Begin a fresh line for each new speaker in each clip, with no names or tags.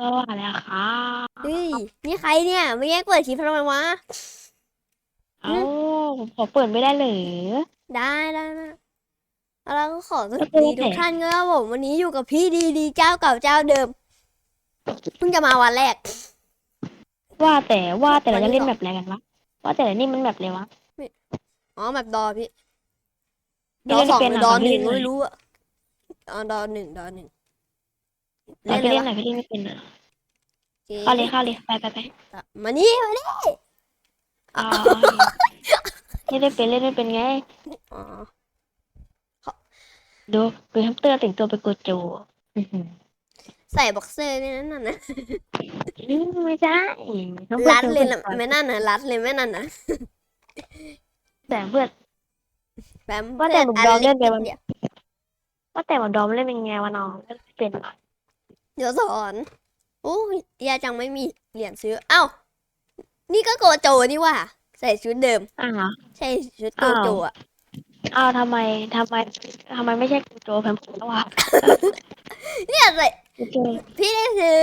ก็ว่าแล้วครับ
เฮ้ยนี่ใครเนี่ยไม่แย่งเปิดคลิปทำไมวะ
เอ้าผมขอเปิดไม่ได้เหรอ
ได้ได้ได้แล้วก็ขอสวัส
แล้วเป็น
ดี
ไง
ทุกท่านครับผมวันนี้อยู่กับพี่ดีดีเจ้าเก่าเจ้าเดิมเพิ่งจะมาวันแรก
ว่าแต่ว่าแต่เรา
วัน
จะ
ที่
เล่น
สอง
แบบอะไรกันวะว่าแต่ละนี่มันแบบอะไรวะ
อ๋อแบบดอพี่ด
พี่
อ
เล่น
สอง
เป็น
หรือ
เหร
ด
อ
อหนึ่ง
พี่เล่น
ก็ไม่รู้อะอ๋อดอหนึ่งดอหนึ่ง
เรา
เล่น
พี่
เล
เล่
ย
นไหน
วะ
พี่เล่นไม่เป็นอะ
โอเค
เข้าเลยเข้าเลยไปไปไป
มานี่มานี่
อ๋อเล่นไม่เป็นเล่นไม่เป็นไง
อ๋อ
ดูดูแฮมสเตอร์แต่งตัวเป็นโกโจอื้อหือ
ใส่บ็อกเซอร์ไม่นั่นน่ะนะ
อืมไม่ใช่น้อง
รัดเลย
พื่
นะ
อน
ไม่นั่นน่ะรัดเลยไม่นั่นน่ะ
แต่เพื่อน
แปม
ว่าแต่ผมยอมเล่นเกมมัน
เดียว
ว่าแต่ว่าดอมเล่นเป็นไงวะน้องเล่นไม่เป็น
เดี๋ยวสอนโอ้ยาจังไม่มีเหรียญซื้อเอ้านี่ก็โกโจนี่ว่า ใส่ชุดเดิม
อ่า
ใช่ชุดโกโจอะ
อ้าวทำไมทำไมทำไมไม่ใช่โกโจแพมผมแล้ววะ
เนี่ยใส่พี่ได้ซื้อ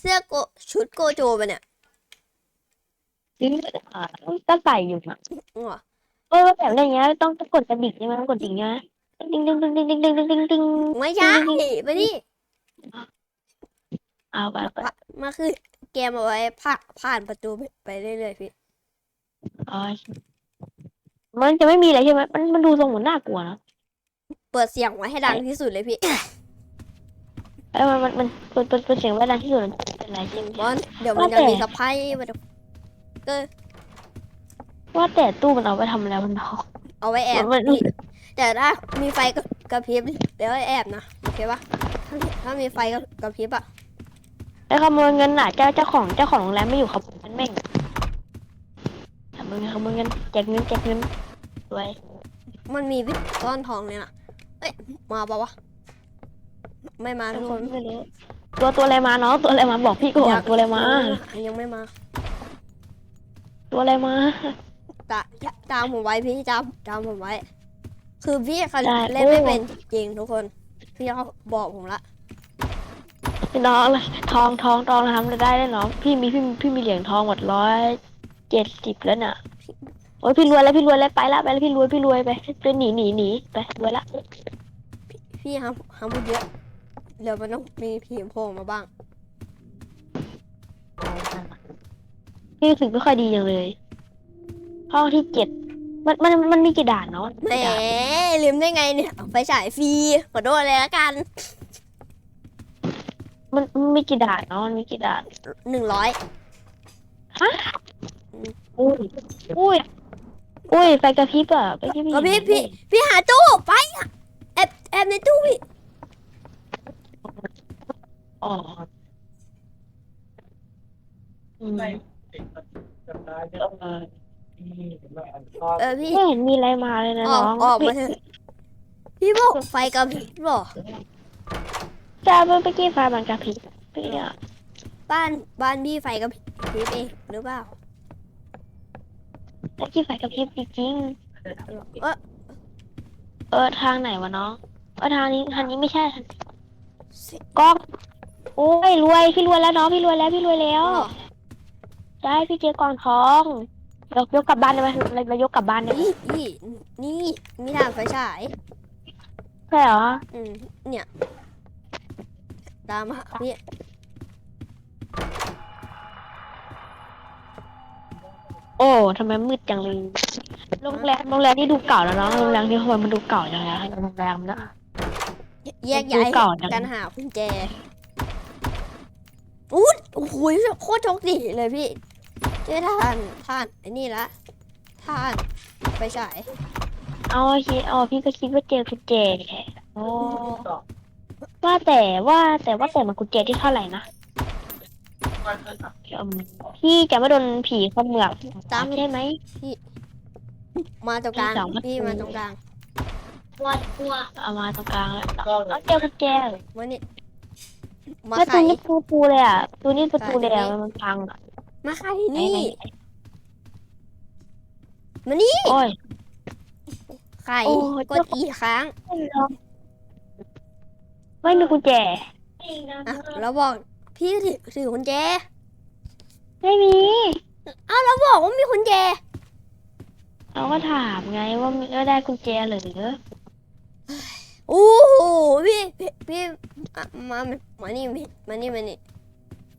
เสื้อโกชุดโกโจมาเนี่ย
ซื้ออ่าต้องใส่อยู่
อะ
เออแบบอะไรเงี้ยต้องต้องกดกระดิ่งใช่ไหมต้องกดดิ่งใช่ไหมดิ่งดิ่งดิ่งดิ่งดิ่งดิ่งดิ่ง
ไม่ใช่มาดิ
เอาไปไป
มาคือเกมเอาไว้ผ่าผ่านประตูไปไปเรื่อยๆพี่
อ๋อมันจะไม่มีอะไรใช่ไหมมันมันดูทรงเหมือนน่ากลัวนะ
เปิดเสียงไว้ให้ดังที่สุดเลยพี่
เออมันมันมันเปิดเปิดเปิดเสียงไว้ดังที่สุดมันเป็นไรใช่ไหม
บอลเดี๋ยวมันจะ
ว่าแต่
มีสะพายมาเออ
ว่าแต่ตู้มันเอาไปทำอะไรมันเนาะ
เอาไว้แอบ
มัน
พี่แต่ถ้ามีไฟกระกระพริบเดี๋ยวให้แอบนะโอเคปะถ้าถ้ามีไฟกระกระพริบอะ
ไอ้ขโมยเงินน่ะเจ้าเจ้าของเจ้าของโรงแรมไม่อยู่ขโมยเงินแม่งขโมยเงินขโมยเงินแจกเงินแจกเงินรวย
มันมีวิทก้อนทองเลยนะเอ้ย มาปะวะ ไม่มาทุกคน
ไม่รู้ตัวตัวอะไรมาเนาะตัวอะไรมาบอกพี่ก่อนตัวอะไรมา
ยังไม่มา
ตัวอะไรมา
ตาตามผมไว้พี่ตามตามผมไว้ คือพี่เขา
ได้
เล่นไม่
โอ้
เป็นจริงทุกคน พี่เขาบอกผมละ
น้องเลยทองทองทองทำได้ได้เนาะพี่มีพี่พี่มีเหรียญทองหมดร้อยเจ็ดสิบแล้วน่ะโอ้ยพี่รวยแล้วพี่รวยแล้วไปละไปแล้วพี่รวยพี่รวยไปไปหนีหนีหนีไปรวยละ
พี่ห้ามห้ามพูดเยอะเดี๋ยวมันต้องมีผีโผล่มาบ้าง
พี่รู้สึกไม่ค่อยดีอย่างเลยห้องที่เจ็ดมันมันมันมีกี่ด่านเนาะ
แหมลืมได้ไงเนี่ยไฟฉายฟรีขอโทษเลยละกัน
มันมันมีกี่ด่านเนาะมันมีกี่ด่าน
หนึ่งร้อย
อุ้ยอุ้ยอุ้ยไฟกระพริบอะไฟกระพริบ
ก็พี่พี่พี่หาตู้ไปอะแอบแอบในตู้พี่
อ๋ออืม
เออพี่
ไม่เห็นมีอะไรมาเลยนะ
ออ
น้
ก
อง
ออกมาเถอะพี่บอกไฟกระพริบเหรอ
จะเมื่อกี้ไฟมันกระพริบพี่อะ
บ้านบ้านพี่ไฟกระพริบเองหรือเปล่า
เมื่อกี้ไฟกระพริบจริง
เออ
ๆเออทางไหนวะน้องเออทางนี้ทางนี้ไม่ใช่ทางกล้องโอ้ยรวยพี่รวยแล้วน้องพี่รวยแล้วพี่รวยแล้ว
เหรอ
ใช่พี่เจอกองทองเรายกกลับบ้านได้ไหมเราเรายกกลับบ้านได้ไหม
นี่นี่นี่มีทางไฟฉาย
ใช่เหรอ
อืมเนี่ย ตามมาพี่
โอ้ทำไมมืดจังเลยโรงแรมโรงแรมนี่ดูเก่าแล้วเนาะโรงแรมที่ทำไมมันดูเก่าจังเลยโรงแรมนะ
แยกย้าย
ดูก่อนนะ
กันหากุญแจอู้โอ้โหโคตรโชคดีเลยพี่เจ้ท่านท่านไอ้นี่ละท่านไฟฉาย
เอาคิดเอาพี่ก็คิดว่าเจอกุญแจแค่โอ้ ว่าแต่ว่าแต่ว่าแต่มันกุญแจที่เท่าไหร่นะอืมพี่จะไม่โดนผีเขมือบ
ตาม
ใช่ไหม
มาตรงกลาง
มีสองประตู
พี่มาตรงกลาง
เอามาตรงกลางแล้วเอาเจอกุญแจ
มานี่มา
แล้ว
ไข
ตูนี่ประตูเลยอะตูนี่ประตูเลยอะมันพังอะ
มาไข
ไหน
นี่
ไหน
มานี่
โอ้ย
ไข
โอ้ย
กดอีกครั้ง
ไม่มีกุญแจ
อะแล้วบอกพี่ถือถือกุญแจ
ไม่มี
อ้าวเราบอกว่ามีกุญแจ
เราก็ถามไงว่ามีก็ได้กุญแจหรือ
โอ้โหพี่พี่พี่อะมามามานี่พี่มานี่มานี่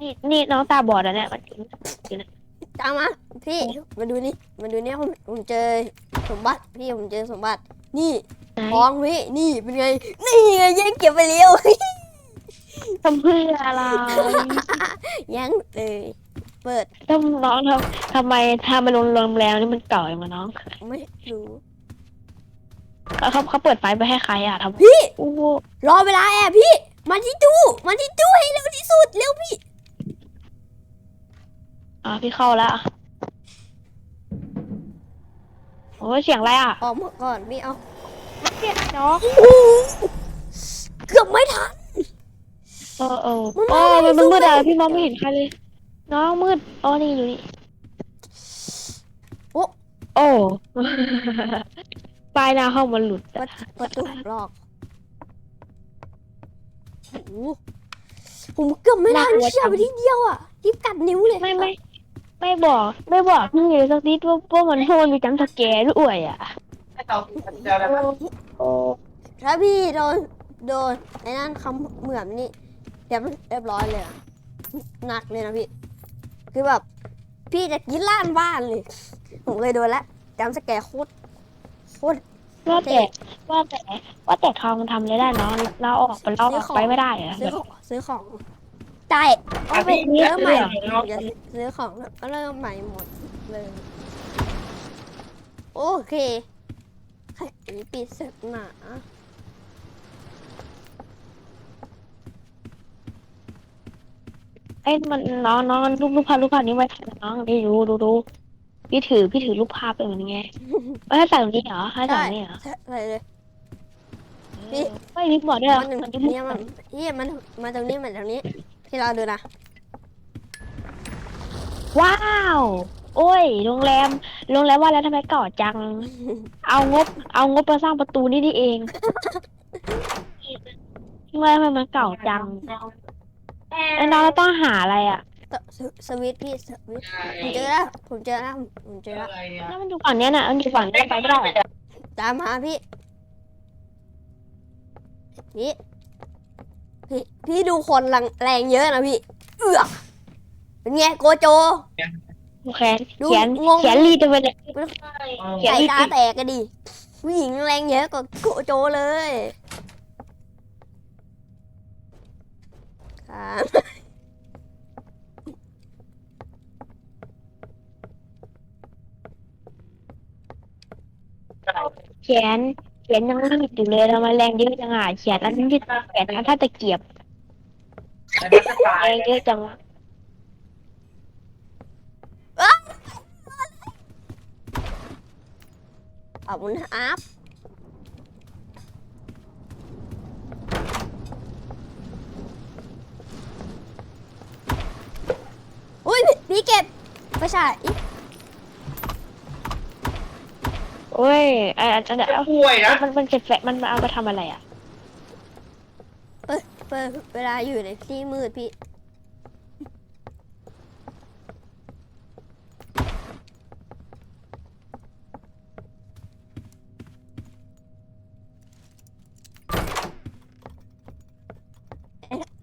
นี่นี่น้องตาบอดอะเนี่ยมัน
ตามมาพี่มาดูนี่มาดูเนี่ยผมผมเจอสมบัติพี่ผมเจอสมบัติ นี่
ไหน
ทองพี่นี่เป็นไง นี่ไงแย่งเก็บไปเร็ว
ทำเพื่ออะไร
แย่งเลยเปิด
ต้องน้องทำทำไมทำมาลงโรงแรมนี่มันเก่าอย่างวะน้อง
ไม่รู้
เขาเขาเขาเปิดไฟไปให้ใครอะทำ
พี่
อู้
รอเวลาแอบพี่มาที่ตู้มาที่ตู้ให้เร็วที่สุดเร็วพี่
อ่าพี่เข้าแล้วอะ โอ้ยเสียงอะไรอะ
ออกมาก่อนพี่เอา
เสียงน้อง
โอ้โหเกือบไม่ทัน
เออเออ
มัน
เอ
มา
อ
ใน
มันมันมืดอะ
ตู้
พี่มองไม่เห็นใครเลย น้องมืดอ๋อนี่อยู่นี่
โอ้
โอ้ปลายหน้าห้องมันหลุด
ประ
อะ
ตูประตูหลอกโอ้โหผมเกือบไม่ทันเชี่ยวไปทีเดียวอะรีบกัดนิ้วเลย
ไม่ไม่ ไม่บอก ไม่บอกพี่เลยสักนิดว่าว่ามันว่ามันมีจำสแกร์ด้วยอะโอ้
ถ้าพี่โดนโดนไอ้นั่นคำเหมือนนี่เรียบเรียบร้อยเลยอะหนักเลยนะพี่ คือแบบ พี่จะกินล้านบ้านเลย ผมเคยโดนแล้วจำสแกร์โคตรโคตร
ว่าแต่ว่าแต่ว่าแต่ทองมันทำอะไรได้เนาะเราออกไปเราออกไปไม่ได้เหรอ
ซื้อของซื้อของ จ่ายเอาไปเริ่มใหม่อย่าซื้อของก็เริ่มใหม่หมดเลย โอเคใครปิดเสร็จหนา
ไอ้ยมันน้องน้องรูปรูปภาพรูปภาพนี้ไว้น้องนี่ดูดูดูพี่ถือพี่ถือรูปภาพเป็นยังไงเอ้ยให้ใส่ตรงนี้เหรอให้ใส่ตรงนี้เหรอ
ใช่ใส่เลย
เออไม่มีบอกด้วยเหรอ
มัน
มันมี
เนี่ยมันนี่มันมาตรงนี้มาตรงนี้ ที่เราดูนะ
ว้าว โอ้ย โรงแรม โรงแรมว่าแล้วทำไมเก่าจัง เอางบ เอางบมาสร้างประตูนี่นี่เองทำไมทำไมมันเก่าจังไอ้น้องต้องหาอะไรอะ
ตสสวิตช์พี่สวิตช์ผมเจอแล้วผมเจอแล้วผมเจอแล้ว
แล้วมันอยู่ฝั่งเนี้ยน่ะ มันอยู่ฝั่งนี้ไปไม่ได้อะ
ตามมาพี่พี่ พี่พี่ดูคนแรงแรงเยอะนะพี่ เอือกเป็นไงโกโจ
แขน
ดู
เขียน
งง
เขียนรีดไปเลยเขียน
ใส่
รีด
ตาแตกกันดิผู้หญิงแรงเยอะกว่าโกโจเลยครับ
เขียนเขียนยังรีดอยู่เลยทำไมแรงเยอะจังอะเขียนอันนี้เขียนอันถ้าตะเกียบแรงเยอะจัง
ขอบคุณครับอุ้ยพี่เก็บไป ฉาย
โอ้ยอันอันอันอัน
ป่วยนะ
มันมันเก็บแฟะมันมันเอาไปทำอะไรอะ
เปิดเปิดเวลาอยู่ในที่มืดพี่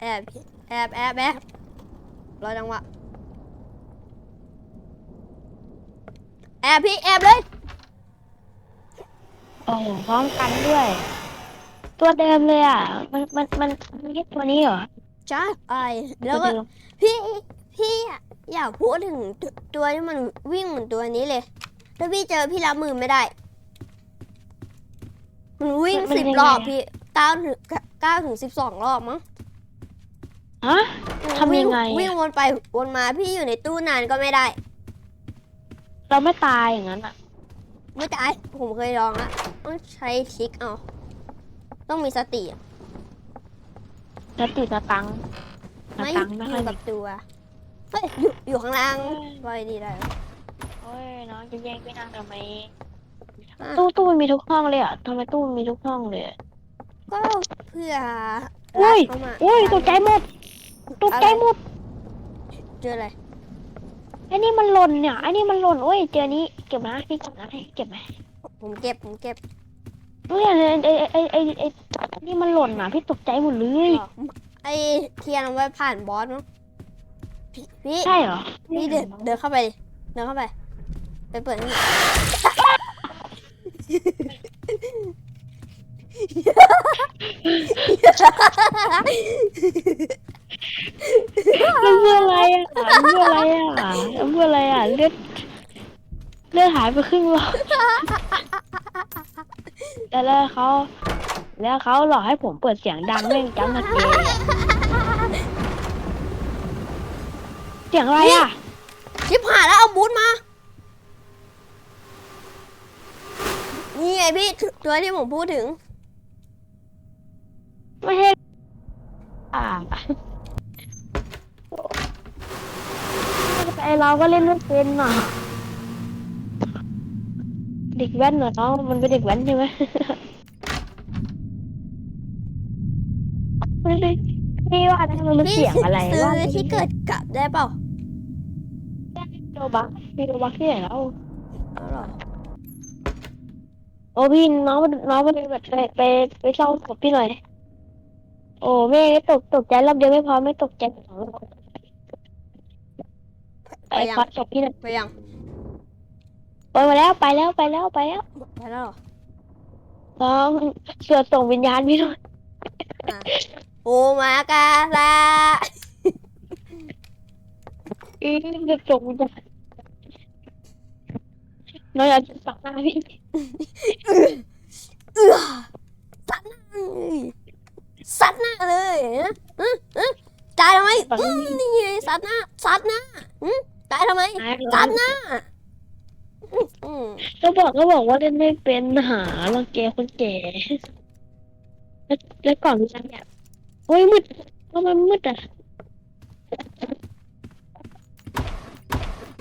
แอบพี่แอบแอบแอบรอจังหวะแอบพี่แอบเลย
โอ้โหพร้อมกันด้วย ตัวเดิมเลยอะ มันมันมันมันแค่ตัวนี้เหรอ
จ้าไอ
ตั
แล้ว
ว
ก็
เดิม
พี่พี่อะอย่าพูดถึงตตัวที่มันวิ่งเหมือนตัวนี้เลย ถ้าพี่เจอพี่รับมือไม่ได้ มันวิ่งสิบรอบพี่เก้าถึงเก้าถึงสิบสองรอบมั้ง
ฮะทำยังไงอะ
วิ่วิ่งวนไปวนมาพี่อยู่ในตู้นานก็ไม่ได้
เราไม่ตายอย่างนั้นอะ
ไม่ตายผมเคยลองละ ต้องใช้ทริกเอา ต้องมีสติอะ
สติสตังค์ส
ไม่
ตังค์ไม่
อ
ค่อย
ยู่
มี
กับตัวเฮ้ยอยู่อยู่ข้างล่างไว้ดีได้
โอ้ยน้องจะแย่งพี่นางทำไม
อะ
ตู้ตู้มันมีทุกห้องเลยอะทำไมตู้มันมีทุกห้องเลยอะ
ก็เพื่อ
อุ้ย
รักเข้ามา
อุ้ยตกใจหมดตกใจหมด
เจออะไร
ไอ้นี่มันหล่นเนี่ยไอ้นี่มันหล่นโอ้ยเจอนี้เก็บนะพี่เก็บนะให้เก็บไหม
ผมเก็บผมเก็บ
เฮ้ยไอ้ไอ้ไอ้ไอ้ไอ้นี่มันหล่นอะพี่ตกใจหมดเลย
ไอเทียนเอาไว้ผ่านบอสมั้งพี่พี่
ใช่เหรอ
พี่เดินเดินเข้าไปดิเดินเข้าไป ไปเปิดนี่
มันเพื่ออะไรอะมันเพื่ออะไรอะมันเพื่ออะไรอะเลือดเลือดหายไปครึ่งหลอด แล้วแล้วเขาแล้วเขาหลอกให้ผมเปิดเสียงดังแม่งจังนะเกเสียงอะไรอะ
ชิบหายแล้วเอาบูทมา นี่ไงพี่ตัวที่ผมพูดถึง
ไม่ใช่อ่าไอเราก็เล่นไม่เป็นอะ เด็กแว้นเหรอน้องมันเป็นเด็กแว้นใช่ไหมไม่ได้พี่ว่าทำไมมัน
พี่
เสียงอะไร
ซื้อ
ว่า
ที่เกิดกลับได้เปล่า
โดบักพี่โดบักที่ไหนแล้ว
เอาเหรอ
โอ้พี่น้องน้องไปแบบไปไปไปเศร้าศพพี่หน่อย โอ้แม่ตกตกใจรอบเดียวไม่พอไม่ตกใจสองรอบไปพัดศพพี่หน่อย
ไปยัง
ไปมาแล้วไปแล้วไปแล้วไปแล้ว
ไปแล้วเหรอ
น้องเสือส่งวิญญาณพี่หน่อย
โอมากาลา
อืมเสือส่งวิญญาณน้องอยากจะสักหน้าพี่
เอือสัดหน้าเลยสัดหน้าเลยนะอืมอืมตายทำไม
สักห
อื
น้ามพี่
นี่ไงสัดหน้าสัดหน้าอืมตายทำไม
ตาย
สัดหน้า อืมอืม
ก็บอกก็บอกว่าเล่นไม่เป็นหาลังแกคนแก่ แล้วแล้วก่อนมีอะไรอะโอ้ยมืดทำไมมืดอะ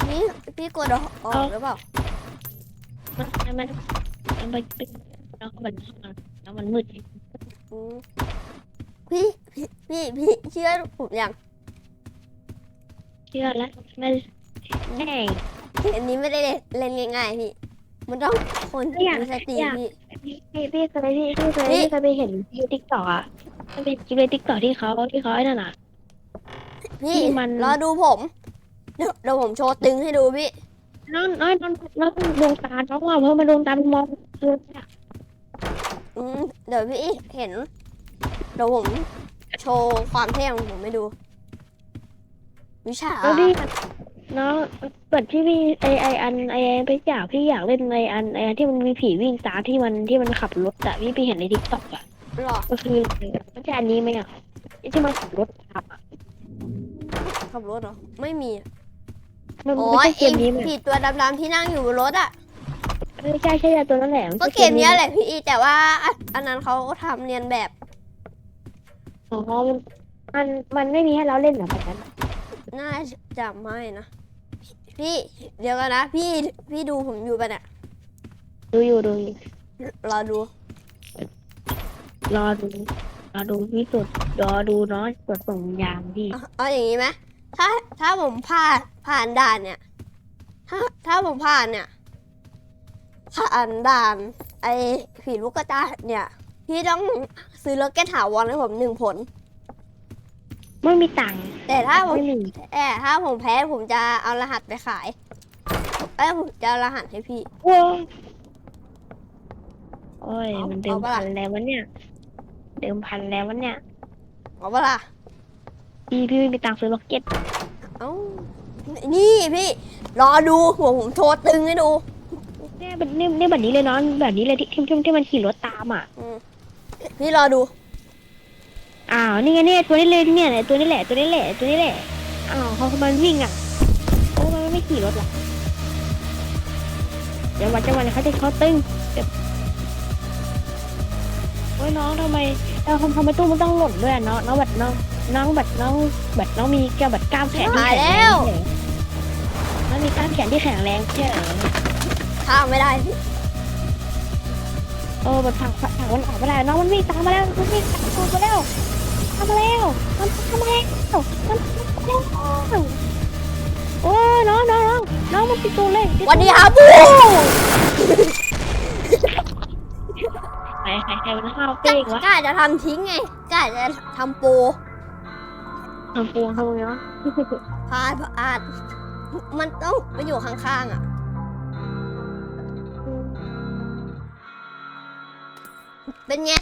พี่พี่กดออกออกหรือเปล่า
มันมันมันมันเป็นแล้วมันแล้วมันมืด
อืมพี่พี่พี่พี่เชื่อผมยัง
เชื่อแล้วมันแน่ง
อันนี้ไม่ได้เล่นง่ายๆพี่ มันต้องคน
ไม่อยาก
มีสติ
อยาก
พี่
พี่พี่เคยพี่พี่เคย
นี่
พี่เคยไปเห็นยูทิกต่ออะมันเป็นคลิปในทิกต่อที่เขาที่เขาไอ้นั่นอะ
พี่
ที่มัน
รอดูผมเดี๋ยวเดี๋ยวผมโชว์ตึงให้ดูพี่
น้องน้องน้องน้องดวงตาน้องว่าเพราะมันดวงตามันมองเกินอะ
อืมเดี๋ยวพี่เห็นเดี๋ยวผมโชว์ความเท่ของผมให้ดู วิชา
แล้วพี่ น้องเปิดที่พี่ไอไออันไอไอไปอยากพี่อยากเล่นไออันไออันที่มันมีผีวิ่งตามที่มันที่มันขับรถอะพี่ไปเห็นในทิกตอกอะ
หรอ
ก็คือไม่ใช่อันนี้ไหมอะไอ้ที่มันขับรถตามอะ
ขับรถเหรอ ไม่มี
มัน
โอ้
ไม่
ย
ใช่เกมนี้มั้ย
ผีตัวดำๆที่นั่งอยู่บนรถอะ
ไม่ใช่ใช่ตัวนั่นแหละไใช่
ก็เกมเนี้ยแหละพี่แต่ว่าอันอันนั้นเขาทำเรียนแบบ
อ๋อมันมันมันไม่มีให้เราเล่นเหรอแบบนั้น
น่าจะไม่นะ พี่เดี๋ยวกันนะ พี่พี่ดูผมอยู่ปะเนี่ย
ดูอยู่ดูอยู่
รอดู
รอดูรอดูพี่สุดรอดูเนาะตรวจส่งยางพี่
เอาเอาอย่างนี้ไหมถ้าถ้าผมผ่านผ่านด่านเนี่ย ถ้าถ้าผมผ่านเนี่ยผ่านด่าน ไอ้ผีลูกกระตายเนี่ย พี่ต้องซื้อล็อกเก็ตถาวรให้ผมหนึ่งผล
ไม่มีตังค์
แต่ถ้าผม
ไม่มี
แต่ถ้าผมแพ้ผมจะเอารหัสไปขายเอ้ยผมจะเอารหัสให้พี่
ว้าวโอ้ย
เอา
มันเดิม
เอาปะล่ะ
พันแล้ววะเนี่ย เดิมพันแล้ววะเนี่ย
เอาปะล่ะ
พี่พี่ไม่มีตังค์ซื้อล็อกเก็ต
เอ้านี่พี่ รอดูหัวผมโชว์ตึงให้ดู
เนี่ยแบบเนี่ยเนี่ยแบบนี้เลยเนาะแบบนี้เลยที่ที่ที่ที่มันขี่รถตามอะ
พี่รอดู
อ้าว นี่ไงเนี่ยตัวนี้เลยเนี่ยตัวนี้แหละตัวนี้แหละตัวนี้แหละอ้าวเขามันวิ่งอะโอ้มันไม่ขี่รถหรอเดี๋ยววันจังหวะนี้เขาจะเขาตึงเดี๋ยวโอ้ยน้องทำไมเออทำทำไมตู้มันต้องหล่นด้วยอะน้องน้องแบบน้องน้องแบบน้องแบบน้องมีแกแบบกล้ามแขนที่
มา
แข็ง
แล้
แรง
ว
ใช่เหรอน้องมีกล้ามแขนที่แข็งแรงใช่เหรอ
ข้ามไม่ได้พี่
เออแบบถังถังมันออกมาแล้วน้องมันวิ่งตามมาแล้วมันวิ่งตามมาแล้ว ตามมาแล้วมันตามาแล้วมันตามมาแล้วน้องมันเป็นตัวเล็ก
วันนี้ครับบู
ใครใครใครมันห้าวเป้งวะ
กล้าจะทำทิ้งไงกล้าจะทำโปร
ทำปูทำไงวะ
พาดพาดมันต้องไปอยู่ข้างๆอะเป็นไง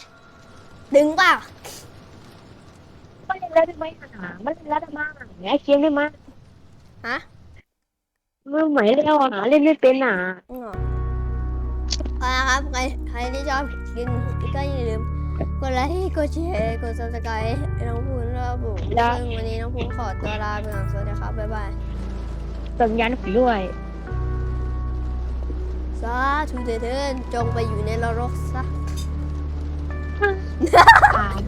ดึงเปล่า
ไม่เล่นแล้วได้ไหมหาไม่เล่นแล้วได้มากไงเกมได้มาก
ฮะ
มือใหม่แล้วอะเล่นไม่เป็นอะ
อ๋อเอาละครับใครใครที่ชอบกินก็อย่าลืมกดไลค์กดแชร์กด subscribe ให้น้องพูนนะครับผมซึ่งวันนี้น้องพูนขอตัวลาไปก่อนสวัสดีครับบ๊ายบาย
เติมยันผีด้วย
สาธุเถิดจงไปอยู่ในนรกซะ
ตาย